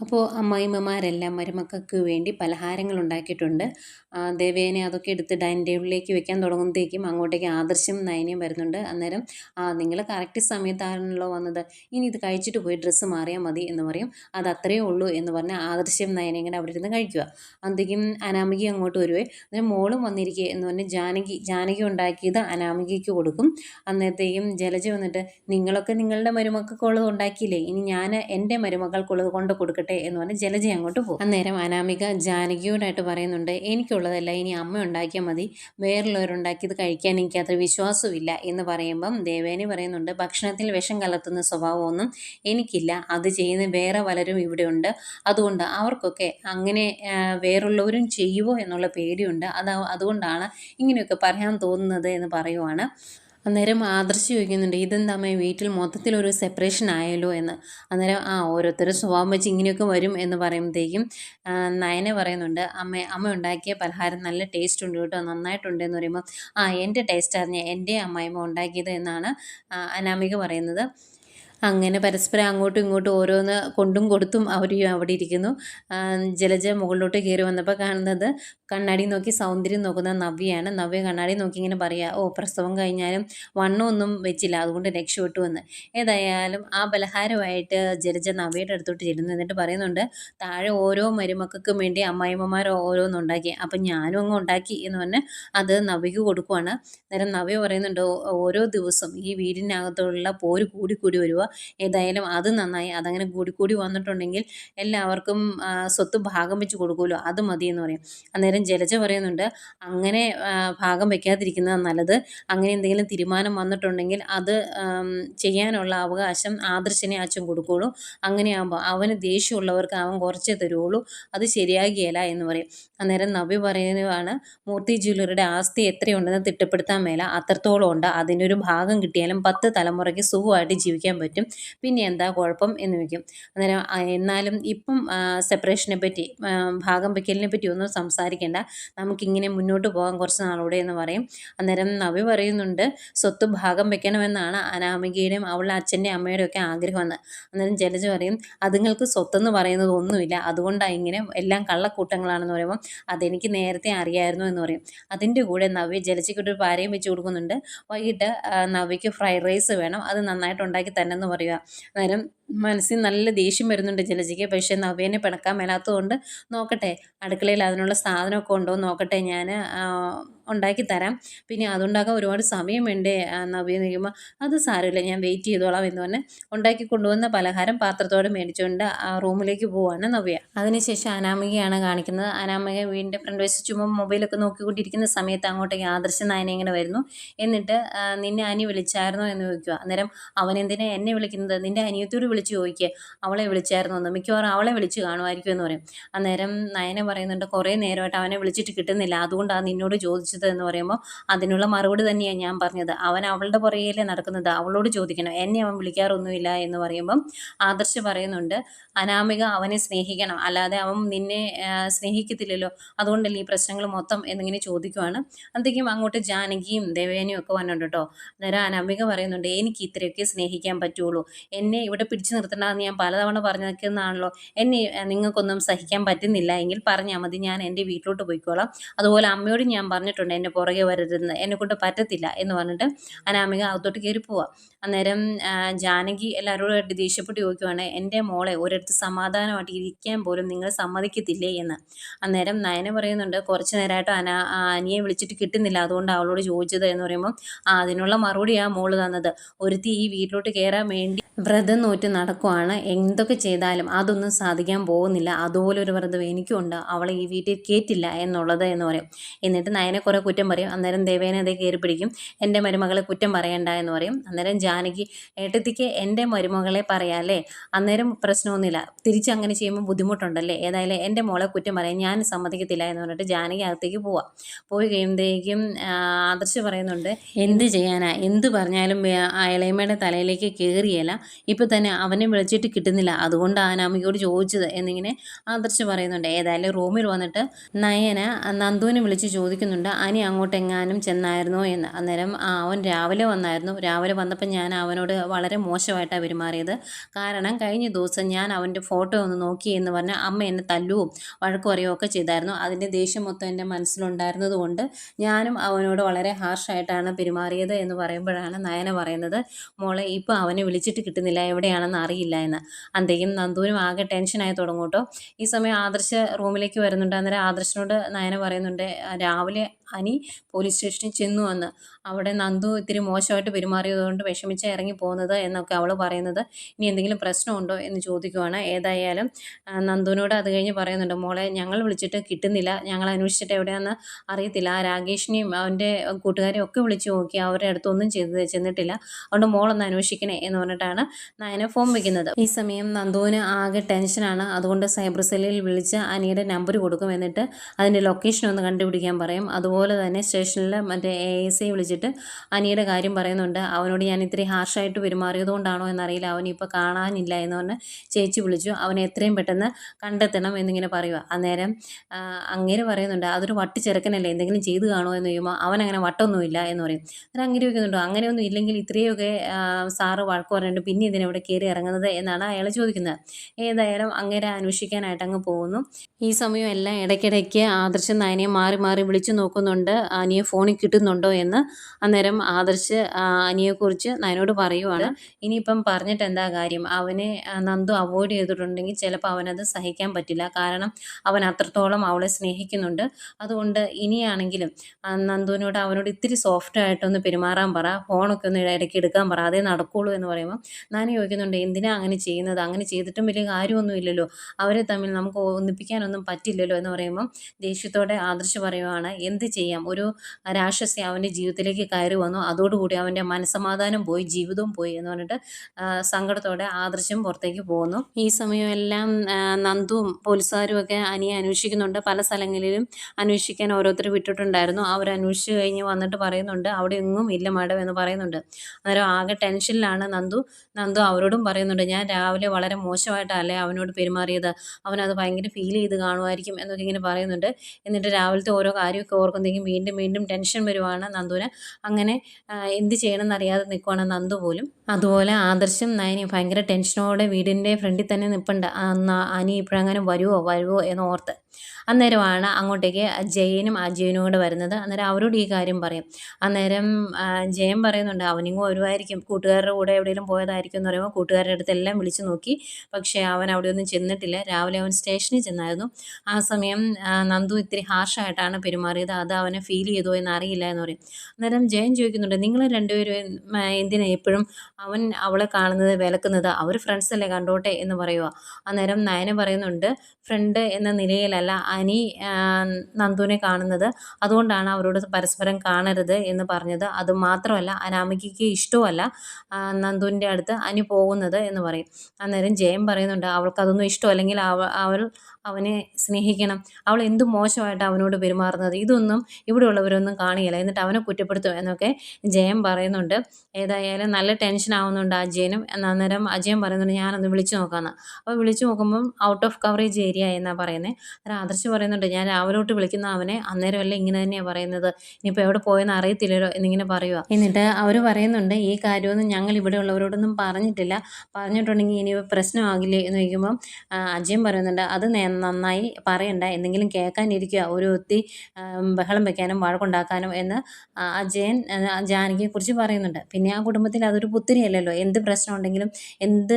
അപ്പോൾ അമ്മായിമ്മമാരെല്ലാം മരുമക്കൾക്ക് വേണ്ടി പലഹാരങ്ങൾ ഉണ്ടാക്കിയിട്ടുണ്ട് ദേവേനെ അതൊക്കെ എടുത്ത് ഡൈനിങ് ടേബിളിലേക്ക് വെക്കാൻ തുടങ്ങുമ്പോഴത്തേക്കും അങ്ങോട്ടേക്ക് ആദർശം നയനയും വരുന്നുണ്ട്. അന്നേരം ആ നിങ്ങൾ കറക്റ്റ് സമയത്താണല്ലോ വന്നത്. ഇനി ഇത് കഴിച്ചിട്ട് പോയി ഡ്രസ്സ് മാറിയാൽ മതി എന്ന് പറയും. അത് അത്രയേ ഉള്ളൂ എന്ന് പറഞ്ഞാൽ ആദർശം നയനയും കൂടെ അവിടെ ഇരുന്ന് കഴിക്കുക. അന്തിക്കും അനാമികി അങ്ങോട്ട് വരുവേ. അന്നേരം മോളും വന്നിരിക്കുക എന്ന് പറഞ്ഞ് ജാനകി ജാനകി ഉണ്ടാക്കിയത് അനാമികയ്ക്ക് കൊടുക്കും. അന്നേരത്തേക്കും ജലജ വന്നിട്ട് നിങ്ങളൊക്കെ നിങ്ങളുടെ മരുമക്കൾക്കുള്ളത് ഉണ്ടാക്കിയില്ലേ? ഇനി ഞാൻ എന്റെ മരുമക്കൾക്കുള്ളത് കൊണ്ട് കൊടുക്കട്ടെ എന്ന് പറഞ്ഞ് ജലജ അങ്ങോട്ട് പോകും. അന്നേരം അനാമിക ജാനകിയോടായിട്ട് പറയുന്നുണ്ട് എനിക്കുള്ളതല്ല ഇനി അമ്മ ഉണ്ടാക്കിയാൽ മതി. വേറുള്ളവരുണ്ടാക്കിയത് കഴിക്കാൻ എനിക്ക് അത്ര വിശ്വാസമില്ല എന്ന് പറയുമ്പം ദേവേനി പറയുന്നുണ്ട് ഭക്ഷണത്തിൽ വിഷം കലർത്തുന്ന സ്വഭാവമൊന്നും എനിക്കില്ല. അത് ചെയ്യുന്ന വേറെ പലരും ഇവിടെയുണ്ട് അതുകൊണ്ട് അവർക്കൊക്കെ അങ്ങനെ വേറുള്ളവരും ചെയ്യുമോ എന്നുള്ള പേടിയുണ്ട്. അത് അതുകൊണ്ടാണ് ഇങ്ങനെയൊക്കെ പറയാൻ തോന്നുന്നത് എന്ന് പറയുവാണ്. അന്നേരം ആദർശി ചോദിക്കുന്നുണ്ട് ഇതെന്താ അമ്മേ വീട്ടിൽ മൊത്തത്തിൽ ഒരു സെപ്പറേഷൻ ആയല്ലോ? എന്ന്. അന്നേരം ആ ഓരോരുത്തരും സ്വഭാവം വെച്ച് ഇങ്ങനെയൊക്കെ വരും എന്ന് പറയുമ്പോഴത്തേക്കും നയനെ പറയുന്നുണ്ട് അമ്മ അമ്മ ഉണ്ടാക്കിയ പലഹാരം നല്ല ടേസ്റ്റ് ഉണ്ട് കേട്ടോ നന്നായിട്ടുണ്ട് എന്ന് പറയുമ്പോൾ ആ എന്റെ ടേസ്റ്റ് അറിഞ്ഞ എന്റെ അമ്മായിമ്മ ഉണ്ടാക്കിയത് എന്നാണ് അനാമിക പറയുന്നത്. അങ്ങനെ പരസ്പരം അങ്ങോട്ടും ഇങ്ങോട്ടും ഓരോന്ന് കൊണ്ടും കൊടുത്തും അവർ അവിടെ ഇരിക്കുന്നു. ജലജ മുകളിലോട്ട് കയറി വന്നപ്പോൾ കാണുന്നത് കണ്ണാടി നോക്കി സൗന്ദര്യം നോക്കുന്ന നവ്യയാണ്. നവ്യ കണ്ണാടി നോക്കി ഇങ്ങനെ പറയുക ഓ പ്രസവം കഴിഞ്ഞാലും വണ്ണമൊന്നും വെച്ചില്ല അതുകൊണ്ട് രക്ഷപ്പെട്ടു എന്ന്. ഏതായാലും ആ ബലഹാരമായിട്ട് ജലജ നവ്യയുടെ അടുത്തോട്ട് ചെല്ലുന്നു. എന്നിട്ട് പറയുന്നുണ്ട് താഴെ ഓരോ മരുമക്കൾക്കും വേണ്ടി അമ്മായിമ്മമാർ ഓരോന്നുണ്ടാക്കി അപ്പം ഞാനും അങ്ങ് ഉണ്ടാക്കി എന്ന് പറഞ്ഞ് അത് നവ്യക്ക് കൊടുക്കുവാണ്. നേരം നവ്യ പറയുന്നുണ്ട് ഓരോ ദിവസം ഈ വീടിനകത്തുള്ള പോര് കൂടി കൂടി വരിക ഏതായാലും അത് നന്നായി അതങ്ങനെ കൂടി കൂടി വന്നിട്ടുണ്ടെങ്കിൽ എല്ലാവർക്കും സ്വത്ത് ഭാഗം വെച്ച് കൊടുക്കുമല്ലോ അത് മതി എന്ന് പറയും. അന്നേരം ജലജ പറയുന്നുണ്ട് അങ്ങനെ ഭാഗം വെക്കാതിരിക്കുന്നത് നല്ലത്. അങ്ങനെ എന്തെങ്കിലും തീരുമാനം വന്നിട്ടുണ്ടെങ്കിൽ അത് ചെയ്യാനുള്ള അവകാശം ആദർശനെ അച്ഛൻ കൊടുക്കുള്ളൂ. അങ്ങനെയാകുമ്പോൾ അവന് ദേഷ്യമുള്ളവർക്ക് അവൻ കുറച്ചേ തരുള്ളൂ. അത് ശരിയാകിയല്ല എന്ന് പറയും. അന്നേരം നബി പറയുന്നതാണ് മൂർത്തി ജ്വല്ലറിയുടെ ആസ്തി എത്രയുണ്ടെന്ന് തിട്ടപ്പെടുത്താൻ മേല. അത്രത്തോളം ഉണ്ട്. അതിന്റെ ഒരു ഭാഗം കിട്ടിയാലും പത്ത് തലമുറയ്ക്ക് സുഖമായിട്ട് ജീവിക്കാൻ പറ്റും. പിന്നെ എന്താ കുഴപ്പം എന്ന് വയ്ക്കും അന്നേരം എന്നാലും ഇപ്പം സെപ്പറേഷനെ പറ്റി ഭാഗം വയ്ക്കലിനെ പറ്റി ഒന്നും സംസാരിക്കേണ്ട. നമുക്കിങ്ങനെ മുന്നോട്ട് പോകാം കുറച്ച് നാളൂടെ എന്ന് പറയും. അന്നേരം നവി പറയുന്നുണ്ട് സ്വത്ത് ഭാഗം വെക്കണമെന്നാണ് അനാമികയുടെയും അവളുടെ അച്ഛന്റെ അമ്മയുടെയും ഒക്കെ ആഗ്രഹമെന്ന്. അന്നേരം ജലജ പറയും അതുങ്ങൾക്ക് സ്വത്തെന്ന് പറയുന്നത് ഒന്നുമില്ല. അതുകൊണ്ടാണ് ഇങ്ങനെ എല്ലാം കള്ളക്കൂട്ടങ്ങളാണെന്ന് പറയുമ്പോൾ അതെനിക്ക് നേരത്തെ അറിയായിരുന്നു എന്ന് പറയും. അതിന്റെ കൂടെ നവി ജലജയ്ക്കൊരു പാരയും വെച്ച് കൊടുക്കുന്നുണ്ട്. വൈകിട്ട് നവിക്ക് ഫ്രൈഡ് റൈസ് വേണം. അത് നന്നായിട്ട് ഉണ്ടാക്കി തന്നെ പറയുക. അന്നേരം മനസ്സിൽ നല്ല ദേഷ്യം വരുന്നുണ്ട് ജലജയ്ക്ക് പക്ഷേ നവ്യനെ പിണക്കാൻ മേലാത്തതുകൊണ്ട് നോക്കട്ടെ അടുക്കളയിൽ അതിനുള്ള സാധനമൊക്കെ ഉണ്ടോ നോക്കട്ടെ ഞാൻ ഉണ്ടാക്കി തരാം. പിന്നെ അതുണ്ടാക്കാൻ ഒരുപാട് സമയം വേണ്ടേ നവ്യ നിൽക്കുമ്പോൾ അത് സാരമില്ല ഞാൻ വെയിറ്റ് ചെയ്തോളാം എന്ന് പറഞ്ഞ് ഉണ്ടാക്കി കൊണ്ടുവന്ന പലഹാരം പാത്രത്തോടെ മേടിച്ചുകൊണ്ട് ആ റൂമിലേക്ക് പോവാണ് നവ്യ. അതിനുശേഷം അനാമികയാണ് കാണിക്കുന്നത്. അനാമിക വീടിന്റെ ഫ്രണ്ട് വെച്ച് ചുമ്മാ മൊബൈലൊക്കെ നോക്കിക്കൊണ്ടിരിക്കുന്ന സമയത്ത് അങ്ങോട്ടേക്ക് ആദർശ നായന ഇങ്ങനെ വരുന്നു. എന്നിട്ട് നിന്നെ അനി വിളിച്ചായിരുന്നോ? എന്ന് ചോദിക്കുക അന്നേരം അവനെന്തിനാ എന്നെ വിളിക്കുന്നത്? നിന്റെ അനിയത്തോട് വിളിച്ച് ചോദിക്കുക അവളെ വിളിച്ചായിരുന്നു എന്ന് മിക്കവാറും അവളെ വിളിച്ച് കാണുമായിരിക്കും എന്ന് പറയും. അന്നേരം നയനെ പറയുന്നുണ്ട് കുറേ നേരമായിട്ട് അവനെ വിളിച്ചിട്ട് കിട്ടുന്നില്ല. അതുകൊണ്ടാണ് നിന്നോട് ചോദിച്ചത് എന്ന് പറയുമ്പോൾ അതിനുള്ള മറുപടി തന്നെയാണ് ഞാൻ പറഞ്ഞത്. അവൻ അവളുടെ പുറകിലേ നടക്കുന്നത്. അവളോട് ചോദിക്കണം. എന്നെ അവൻ വിളിക്കാറൊന്നുമില്ല എന്ന് പറയുമ്പം ആദർശ് പറയുന്നുണ്ട് അനാമിക അവനെ സ്നേഹിക്കണം. അല്ലാതെ അവൻ നിന്നെ സ്നേഹിക്കത്തില്ലല്ലോ. അതുകൊണ്ടല്ലേ ഈ പ്രശ്നങ്ങൾ മൊത്തം എന്നിങ്ങനെ ചോദിക്കുവാണ്. അന്തേക്കും അങ്ങോട്ട് ജാനകിയും ദേവേനയും ഒക്കെ വന്നിട്ടുണ്ട് കേട്ടോ. അന്നേരം അനാമിക പറയുന്നുണ്ട് എനിക്ക് ഇത്രയൊക്കെ സ്നേഹിക്കാൻ പറ്റുള്ളൂ. എന്നെ ഇവിടെ പിടിച്ചു നിർത്തണ്ടെന്ന് ഞാൻ പലതവണ പറഞ്ഞു നിൽക്കുന്നതാണല്ലോ എന്നെ നിങ്ങൾക്കൊന്നും സഹിക്കാൻ പറ്റുന്നില്ല. എങ്കിൽ പറഞ്ഞാൽ മതി ഞാൻ എന്റെ വീട്ടിലോട്ട് പോയിക്കോളാം. അതുപോലെ അമ്മയോട് ഞാൻ പറഞ്ഞിട്ടുണ്ട് എന്നെ പുറകെ വരരുതെന്ന്. എന്നെ കൊണ്ട് പറ്റത്തില്ല എന്ന് പറഞ്ഞിട്ട് അനാമിക അകത്തോട്ട് കയറി പോവാം. അന്നേരം ജാനകി എല്ലാവരോടുമായിട്ട് ദേഷ്യപ്പെട്ട് ചോദിക്കുവാണ് എന്റെ മോളെ ഒരിടത്ത് സമാധാനമായിട്ട് ഇരിക്കാൻ പോലും നിങ്ങൾ സമ്മതിക്കത്തില്ലേ? എന്ന്. അന്നേരം നയന പറയുന്നുണ്ട് കുറച്ച് നേരമായിട്ട് അന അനിയെ വിളിച്ചിട്ട് കിട്ടുന്നില്ല. അതുകൊണ്ട് അവളോട് ചോദിച്ചത് എന്ന് പറയുമ്പോൾ അതിനുള്ള മറുപടിയാണ് മോൾ തന്നത്. ഒരുത്തി ഈ വീട്ടിലോട്ട് കയറാൻ വേണ്ടി വ്രതം നോറ്റ് നടക്കുവാണ്. എന്തൊക്കെ ചെയ്താലും അതൊന്നും സാധിക്കാൻ പോകുന്നില്ല. അതുപോലെ ഒരു വ്രതം എനിക്കുണ്ട്. അവളെ ഈ വീട്ടിൽ കയറ്റില്ല എന്നുള്ളത് എന്ന് പറയും. എന്നിട്ട് നയനെ കുറേ കുറ്റം പറയും. അന്നേരം ദേവേനെ അതേ കയറി പിടിക്കും. എന്റെ മരുമകളെ കുറ്റം പറയണ്ട എന്ന് പറയും. അന്നേരം ജാനകി ഏട്ടത്തിക്ക് എന്റെ മരുമകളെ പറയാല്ലേ? അന്നേരം പ്രശ്നമൊന്നുമില്ല. തിരിച്ച് അങ്ങനെ ചെയ്യുമ്പോൾ ബുദ്ധിമുട്ടുണ്ടല്ലേ? ഏതായാലും എന്റെ മോളെ കുറ്റം പറയാൻ ഞാൻ സമ്മതിക്കത്തില്ല എന്ന് പറഞ്ഞിട്ട് ജാനകി അകത്തേക്ക് പോവാം. പോയി കഴിയുമ്പോഴേക്കും ആദർശ് പറയുന്നുണ്ട് എന്ത് ചെയ്യാനാ? എന്ത് പറഞ്ഞാലും ഇളയമ്മയുടെ തലയിലേക്ക് കയറിയല്ല ഇപ്പം തന്നെ അവനെ വിളിച്ചിട്ട് കിട്ടുന്നില്ല. അതുകൊണ്ട് അനാമികയോട് ചോദിച്ചത് എന്നിങ്ങനെ ആദർശ് പറയുന്നുണ്ട്. ഏതായാലും റൂമിൽ വന്നിട്ട് നയന നന്ദുവിനെ വിളിച്ച് ചോദിക്കുന്നുണ്ട്. അനി അങ്ങോട്ട് എങ്ങാനും ചെന്നായിരുന്നോ എന്ന്. അന്നേരം അവൻ രാവിലെ വന്നായിരുന്നു. രാവിലെ വന്നപ്പോൾ ഞാൻ അവനോട് വളരെ മോശമായിട്ടാണ് പെരുമാറിയത്. കാരണം കഴിഞ്ഞ ദിവസം ഞാൻ അവന്റെ ഫോട്ടോ ഒന്ന് നോക്കി എന്ന് പറഞ്ഞാൽ അമ്മ എന്നെ തല്ലുവും വഴക്കു പറയുകയൊക്കെ ചെയ്തായിരുന്നു. അതിന്റെ ദേഷ്യം മൊത്തം എന്റെ മനസ്സിലുണ്ടായിരുന്നത് കൊണ്ട് ഞാനും അവനോട് വളരെ ഹാർഷായിട്ടാണ് പെരുമാറിയത് എന്ന് പറയുമ്പോഴാണ് നയന പറയുന്നത്. മോളെ ഇപ്പോൾ അവനെ വിളിച്ചിട്ട് കിട്ടുന്നില്ല. എവിടെയാണെന്ന് അറിയില്ല എന്ന്. അന്തേക്കും നന്ദുവിനും ആകെ ടെൻഷനായി തുടങ്ങും കേട്ടോ. ഈ സമയം ആദർശ് റൂമിലേക്ക് വരുന്നുണ്ട്. അന്നേരം ആദർശിനോട് നയന പറയുന്നുണ്ട് രാവിലെ അനി പോലീസ് സ്റ്റേഷനിൽ ചെന്നു വന്ന് അവിടെ നന്ദു ഇത്തിരി മോശമായിട്ട് പെരുമാറിയതുകൊണ്ട് വിഷമിച്ച് ഇറങ്ങി പോകുന്നത് എന്നൊക്കെ അവൾ പറയുന്നത്. ഇനി എന്തെങ്കിലും പ്രശ്നമുണ്ടോ എന്ന് ചോദിക്കുവാണ്. ഏതായാലും നന്ദുവിനോട് അത് കഴിഞ്ഞ് പറയുന്നുണ്ട് മോളെ ഞങ്ങൾ വിളിച്ചിട്ട് കിട്ടുന്നില്ല. ഞങ്ങൾ അന്വേഷിച്ചിട്ട് എവിടെയാണെന്ന് അറിയത്തില്ല. ആ രാകേഷിനെയും അവന്റെ കൂട്ടുകാരെയും ഒക്കെ വിളിച്ച് നോക്കി. അവരുടെ അടുത്തൊന്നും ചെയ്ത് ചെന്നിട്ടില്ല. അതുകൊണ്ട് മോളൊന്ന് അന്വേഷിക്കണേ എന്ന് പറഞ്ഞിട്ടാണ് നയന ഫോം വയ്ക്കുന്നത് ഈ സമയം നന്ദുവിന് ആകെ ടെൻഷനാണ്. അതുകൊണ്ട് സൈബർ സെല്ലിൽ വിളിച്ച് അനിയുടെ നമ്പർ കൊടുക്കും എന്നിട്ട് അതിന്റെ ലൊക്കേഷൻ ഒന്ന് കണ്ടുപിടിക്കാൻ പറയും. അതുപോലെ തന്നെ സ്റ്റേഷനിൽ മറ്റേ എ എസ് ഐ വിളിച്ചിട്ട് അനിയുടെ കാര്യം പറയുന്നുണ്ട്. അവനോട് ഞാൻ ഇത്തിരി ഹാർഷായിട്ട് പെരുമാറിയതുകൊണ്ടാണോ എന്നറിയില്ല. അവനിപ്പോൾ കാണാനില്ല എന്ന് പറഞ്ഞ് ചേച്ചി വിളിച്ചു. അവനെ എത്രയും പെട്ടെന്ന് കണ്ടെത്തണം എന്നിങ്ങനെ പറയുക അന്നേരം അങ്ങനെ പറയുന്നുണ്ട്. അതൊരു വട്ടി ചെറുക്കനല്ലേ എന്തെങ്കിലും ചെയ്ത് കാണുമോ എന്ന് ചോദിക്കുമ്പോൾ അവൻ അങ്ങനെ വട്ടൊന്നുമില്ല എന്ന് പറയും. അന്നേരം അങ്ങനെ ചോദിക്കുന്നുണ്ടോ അങ്ങനെയൊന്നും ഇല്ലെങ്കിൽ ഇത്രയൊക്കെ സാറ് വഴക്ക് പറഞ്ഞിട്ട് പിന്നെ ഇതിനെവിടെ കയറി ഇറങ്ങുന്നത് എന്നാണ് അയാൾ ചോദിക്കുന്നത്. ഏതായാലും അങ്ങനെ അന്വേഷിക്കാനായിട്ട് അങ്ങ് പോകുന്നു. ഈ സമയം എല്ലാം ഇടയ്ക്കിടയ്ക്ക് ആദർശം നയനെ മാറി മാറി വിളിച്ചു നോക്കുന്നുണ്ട്. അനിയെ ഫോണിൽ കിട്ടുന്നുണ്ടോ എന്ന് അന്നേരം ആദർശ് അനിയെക്കുറിച്ച് നയനോട് പറയുവാണ്. ഇനിയിപ്പം പറഞ്ഞിട്ട് എന്താ കാര്യം? അവനെ നന്ദു അവോയ്ഡ് ചെയ്തിട്ടുണ്ടെങ്കിൽ ചിലപ്പോൾ അവനത് സഹിക്കാൻ പറ്റില്ല. കാരണം അവൻ അത്രത്തോളം അവളെ സ്നേഹിക്കുന്നുണ്ട്. അതുകൊണ്ട് ഇനിയാണെങ്കിലും നന്ദുവിനോട് അവനോട് ഇത്തിരി സോഫ്റ്റ് ആയിട്ടൊന്ന് പെരുമാറാൻ പറ. ഫോണൊക്കെ ഒന്ന് ഇടയ്ക്ക് എടുക്കാൻ പറ. അതേ നടക്കുള്ളൂ എന്ന് പറയുമ്പോൾ ഞാൻ ചോദിക്കുന്നുണ്ട് എന്തിനാ അങ്ങനെ ചെയ്യുന്നത്? അങ്ങനെ ചെയ്തിട്ടും വലിയ കാര്യമൊന്നുമില്ലല്ലോ അവരെ തമ്മിൽ നമുക്ക് ഒന്നിപ്പിക്കാനൊന്നും പറ്റില്ലല്ലോ? എന്ന് പറയുമ്പോൾ ദേഷ്യത്തോടെ ആദർശ് പറയുവാണ് എന്ത് ചെയ്യാം. ഒരു രാക്ഷസി അവന്റെ ജീവിതത്തിലേക്ക് കയറി വന്നു. അതോടുകൂടി അവന്റെ മനസ്സമാധാനം പോയി ജീവിതവും പോയി എന്ന് പറഞ്ഞിട്ട് സങ്കടത്തോടെ ആദർശം പുറത്തേക്ക് പോകുന്നു. ഈ സമയം എല്ലാം നന്ദുവും പോലീസുകാരും ഒക്കെ അനിയെ അന്വേഷിക്കുന്നുണ്ട്. പല സ്ഥലങ്ങളിലും അന്വേഷിക്കാൻ ഓരോരുത്തർ വിട്ടിട്ടുണ്ടായിരുന്നു. അവർ അന്വേഷിച്ച് കഴിഞ്ഞ് വന്നിട്ട് പറയുന്നുണ്ട് അവിടെ എങ്ങും ഇല്ല മാഡം എന്ന് പറയുന്നുണ്ട്. അന്നേരം ആകെ ടെൻഷനിലാണ് നന്ദു. നന്ദു അവരോടും പറയുന്നുണ്ട് ഞാൻ രാവിലെ വളരെ മോശമായിട്ടല്ലേ അവനോട് പെരുമാറിയത്? അവനത് ഭയങ്കര ഫീൽ ചെയ്ത് കാണുമായിരിക്കും എന്നൊക്കെ ഇങ്ങനെ പറയുന്നുണ്ട്. എന്നിട്ട് രാവിലത്തെ ഓരോ കാര്യമൊക്കെ ഓർക്കുന്നെങ്കിൽ വീണ്ടും വീണ്ടും ടെൻഷൻ വരുവാണ് നന്ദുവിന്. അങ്ങനെ എന്ത് ചെയ്യണമെന്നറിയാതെ നിൽക്കുവാണ് നന്ദു പോലും. അതുപോലെ ആദർശം നയനി ഭയങ്കര ടെൻഷനോടെ വീടിന്റെ ഫ്രണ്ടിൽ തന്നെ നിൽപ്പുണ്ട് അനി ഇപ്പോഴങ്ങനെ വരുമോ വരുമോ എന്ന് ഓർത്ത് അന്നേരമാണ് അങ്ങോട്ടേക്ക് ജയനും അജയനും കൂടെ വരുന്നത്. അന്നേരം അവരോട് ഈ കാര്യം പറയും. അന്നേരം ജയൻ പറയുന്നുണ്ട് അവനിങ്ങും ഒരുവായിരിക്കും കൂട്ടുകാരുടെ കൂടെ എവിടെയെങ്കിലും പോയതായിരിക്കും എന്ന് പറയുമ്പോൾ കൂട്ടുകാരുടെ അടുത്തെല്ലാം വിളിച്ചു നോക്കി. പക്ഷേ അവൻ അവിടെ ഒന്നും ചെന്നിട്ടില്ല. രാവിലെ അവൻ സ്റ്റേഷനിൽ ചെന്നായിരുന്നു. ആ സമയം നന്ദു ഇത്തിരി ഹാർഷായിട്ടാണ് പെരുമാറിയത്. അത് അവനെ ഫീൽ ചെയ്തോ എന്ന് അറിയില്ല എന്ന് പറയും. അന്നേരം ജയൻ ചോദിക്കുന്നുണ്ട് നിങ്ങൾ രണ്ടുപേരും എന്തിനാ എപ്പോഴും അവൻ അവളെ കാണുന്നത് വിലക്കുന്നത്? അവർ ഫ്രണ്ട്സ് അല്ലേ കണ്ടോട്ടെ? എന്ന് പറയുക അന്നേരം നയന പറയുന്നുണ്ട് ഫ്രണ്ട് എന്ന നിലയിലല്ല അനി നന്ദുവിനെ കാണുന്നത്. അതുകൊണ്ടാണ് അവരോട് പരസ്പരം കാണരുത് എന്ന് പറഞ്ഞത്. അത് മാത്രമല്ല അനാമികയ്ക്ക് ഇഷ്ടമല്ല നന്ദുവിന്റെ അടുത്ത് അനി പോകുന്നത് എന്ന് പറയും. അന്നേരം ജയം പറയുന്നുണ്ട് അവൾക്കതൊന്നും ഇഷ്ടമല്ലെങ്കിൽ അവ അവൾ അവനെ സ്നേഹിക്കണം. അവൾ എന്ത് മോശമായിട്ട് അവനോട് പെരുമാറുന്നത്? ഇതൊന്നും ഇവിടെയുള്ളവരൊന്നും കാണിയില്ല എന്നിട്ട് അവനെ കുറ്റപ്പെടുത്തും എന്നൊക്കെ ജയം പറയുന്നുണ്ട്. ഏതായാലും നല്ല ടെൻഷൻ ആവുന്നുണ്ട് അജയനും. അന്നേരം അജയൻ പറയുന്നുണ്ട് ഞാനൊന്ന് വിളിച്ചു നോക്കാമെന്ന് അപ്പോൾ വിളിച്ചു നോക്കുമ്പം ഔട്ട് ഓഫ് കവറേജ് ഏരിയ എന്നാണ് പറയുന്നത് അന്നേരം ആദർശ് പറയുന്നുണ്ട് ഞാൻ രാവിലോട്ട് വിളിക്കുന്ന അവനെ അന്നേരമല്ല ഇങ്ങനെ തന്നെയാണ് പറയുന്നത്. ഇനിയിപ്പോൾ എവിടെ പോയെന്ന് അറിയത്തില്ലല്ലോ എന്നിങ്ങനെ പറയുക എന്നിട്ട് അവർ പറയുന്നുണ്ട് ഈ കാര്യമൊന്നും ഞങ്ങൾ ഇവിടെ ഉള്ളവരോടൊന്നും പറഞ്ഞിട്ടില്ല. പറഞ്ഞിട്ടുണ്ടെങ്കിൽ ഇനി പ്രശ്നമാകില്ലേ? എന്ന് ചോദിക്കുമ്പം അജയൻ പറയുന്നുണ്ട് അത് നന്നായി പറയണ്ട. എന്തെങ്കിലും കേൾക്കാനിരിക്കുക. ഒരു ഒത്തി ബഹളം വെക്കാനും വഴക്കുണ്ടാക്കാനും എന്ന് അജയൻ ജാനകിയെക്കുറിച്ച് പറയുന്നുണ്ട്. പിന്നെ ആ കുടുംബത്തിൽ അതൊരു പുത്തിരിയല്ലല്ലോ. എന്ത് പ്രശ്നം ഉണ്ടെങ്കിലും എന്ത്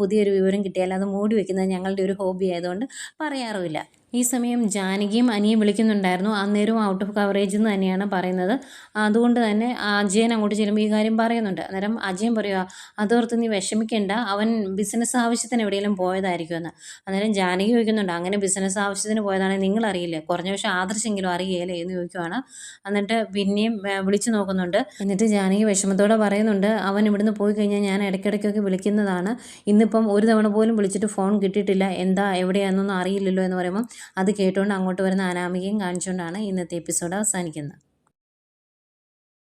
പുതിയൊരു വിവരം കിട്ടിയാലും അത് മൂടി വെക്കുന്നത് ഞങ്ങളുടെ ഒരു ഹോബി ആയതുകൊണ്ട് പറയാറുമില്ല. ഈ സമയം ജാനകിയും അനിയും വിളിക്കുന്നുണ്ടായിരുന്നു. അന്നേരവും ഔട്ട് ഓഫ് കവറേജ് എന്ന് തന്നെയാണ് പറയുന്നത്. അതുകൊണ്ട് തന്നെ അജയൻ അങ്ങോട്ട് ചെല്ലുമ്പോൾ ഈ കാര്യം പറയുന്നുണ്ട്. അന്നേരം അജയൻ പറയുക അതോർത്ത് നീ വിഷമിക്കേണ്ട. അവൻ ബിസിനസ് ആവശ്യത്തിന് എവിടെയെങ്കിലും പോയതായിരിക്കും എന്ന്. അന്നേരം ജാനകി ചോദിക്കുന്നുണ്ട് അങ്ങനെ ബിസിനസ് ആവശ്യത്തിന് പോയതാണെങ്കിൽ നിങ്ങൾ അറിയില്ലേ കുറഞ്ഞ പക്ഷേ ആദർശെങ്കിലും അറിയേലേ? എന്ന് ചോദിക്കുവാണ്. എന്നിട്ട് പിന്നെയും വിളിച്ചു നോക്കുന്നുണ്ട്. എന്നിട്ട് ജാനകി വിഷമത്തോടെ പറയുന്നുണ്ട് അവൻ ഇവിടുന്ന് പോയി കഴിഞ്ഞാൽ ഞാൻ ഇടയ്ക്കിടയ്ക്കൊക്കെ വിളിക്കുന്നതാണ്. ഇന്നിപ്പം ഒരു തവണ പോലും വിളിച്ചിട്ട് ഫോൺ കിട്ടിയിട്ടില്ല. എന്താ എവിടെയാണെന്നൊന്നും അറിയില്ലല്ലോ എന്ന് പറയുമ്പോൾ അത് കേട്ടുകൊണ്ട് അങ്ങോട്ട് വരുന്ന അനാമികയും കാണിച്ചുകൊണ്ടാണ് ഇന്നത്തെ എപ്പിസോഡ് അവസാനിക്കുന്നത്.